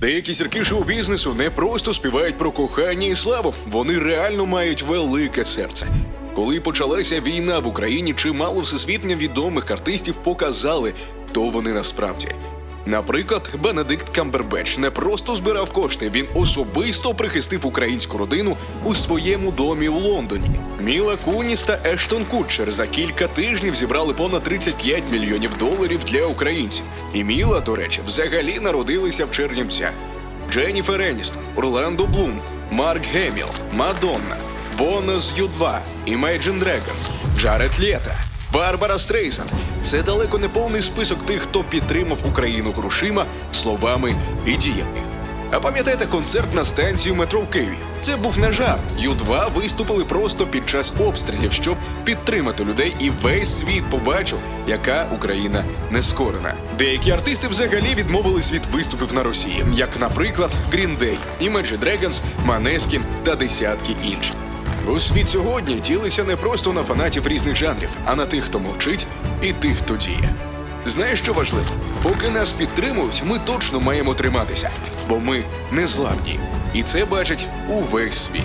Деякі зірки шоу-бізнесу не просто співають про кохання і славу, вони реально мають велике серце. Коли почалася війна в Україні, чимало всесвітньо відомих артистів показали, хто вони насправді. Наприклад, Бенедикт Камбербеч не просто збирав кошти, він особисто прихистив українську родину у своєму домі у Лондоні. Міла Куніс та Ештон Кутчер за кілька тижнів зібрали понад 35 мільйонів доларів для українців. І Міла, до речі, взагалі народилися в Чернівцях. Дженніфер Еністон, Орландо Блум, Марк Геміл, Мадонна, з Ю2, Imagine Dragons, Джаред Лєта, Барбара Стрейсанд. Це далеко не повний список тих, хто підтримав Україну грошима, словами і діями. А пам'ятаєте концерт на станцію метро в Києві? Це був не жарт. Ю-2 виступили просто під час обстрілів, щоб підтримати людей, і весь світ побачив, яка Україна нескорена. Деякі артисти взагалі відмовились від виступів на Росії, як, наприклад, Green Day, Imagine Dragons, Maneskin та десятки інших. У світ сьогодні ділиться не просто на фанатів різних жанрів, а на тих, хто мовчить, і тих, хто діє. Знаєш, що важливо? Поки нас підтримують, ми точно маємо триматися, бо ми незламні. І це бачить увесь світ.